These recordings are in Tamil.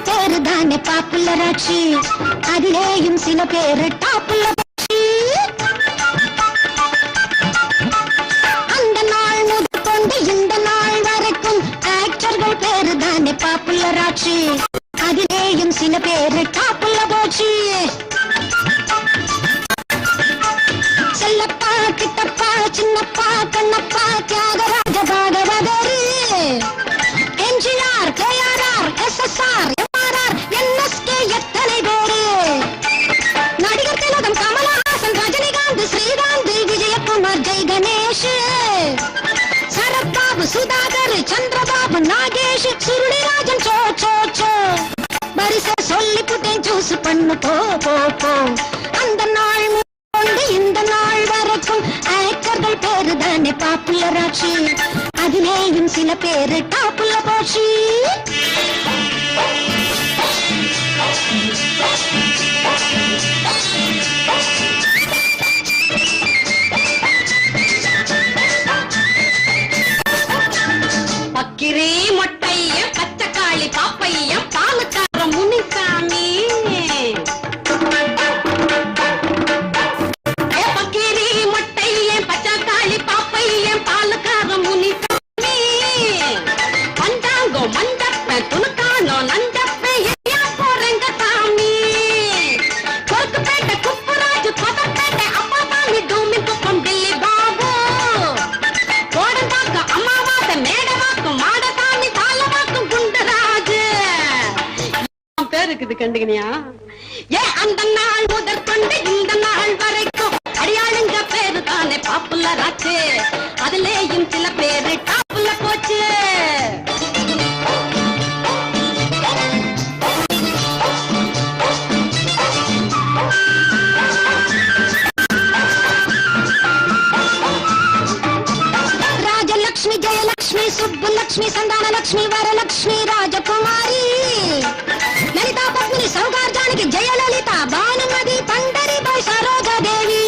பேரு தானே பாப்புலராட்சி அதிலேயும் சில பேரு டாப்புள்ள அந்த நாள் முதற்கொண்டு இந்த நாள் வரைக்கும் ஆக்டர்கள் பேரு தானே பாப்புலராட்சி அதிலேயும் சில பேரு டாப்புள்ள போச்சு. செல்லப்பா கிட்டப்பா சின்னப்பா கண்ணப்பா சுதாகர் சந்திரபாபு நாகேஷ் சுருளிராஜன் சோ சோ சோ. வரிச சொல்லி புட்டேன் சூஸ் பண்ணு போ போ போ. அந்த நாள் கொண்டு இந்த நாள் வரைக்கும் ஆக்டர்கள் பேரு தானே பாப்புலர் ஆச்சு அதிலேயும் சில பேரு டாப்புல போச்சு. இருக்குது கண்டுகினியா ஏ அந்த நாள் முதற்கொண்டு இந்த நாள் வரைக்கும் జయలక్ష్మి సుబ్బులక్ష్మి సంతానలక్ష్మి వరలక్ష్మి రాజకుమారి లలితా పద్మిని సౌగార్జానికి జయలలిత భానుమతి పండరిబాయ్ సరోజాదేవి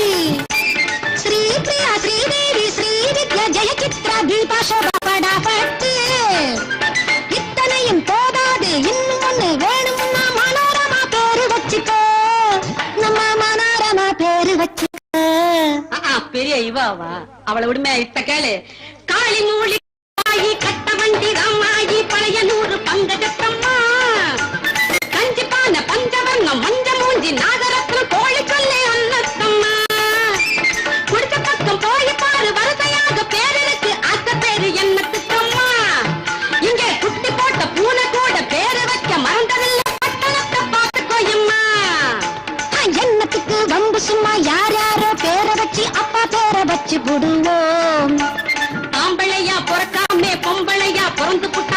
శ్రీప్రియ శ్రీదేవి శ్రీ విద్య జయ చిత్ర దీప శోభ படாபட்டு இத்தனையும் போதாது இன்னும் ஒண்ணு வேணும்னா மனோரமா பேரு வச்சுக்கோ நம்ம மனோரமா பேரு வச்சுக்கோ ஆ, ஆ, பெரிய இவாவா அவளை விடுமே இப்ப கேளு காளி மூலி ஆகி கட்ட வண்டி ராமாயி பழைய நூறு பங்கஜத்தம்மா. கஞ்சி பஞ்சவர்ணம் மஞ்ச மூஞ்சி நாகரத்னம் கோழி சொல்லி அன்னத்தம்மா குடிச்ச பக்கம் போய் பாரு வரிசையாக பேரருக்கு அத்த பேரு என்னத்துக்கம்மா. இங்கே குட்டி போட்ட பூனை கூட பேரு வைக்க மறந்ததில்லை பட்டணத்தை பார்த்துக்கோயம்மா. என்னத்துக்கு வம்பு சும்மா யார் யாரோ பேரை வச்சு அப்பா பேரை வச்சு புடுவோம் ஆம்பளையா பொறக்காமே பொம்பளையா பிறந்து புட்ட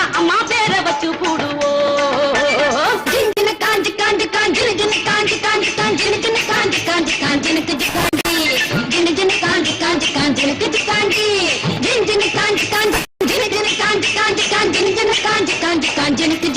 நான் ஜனித்து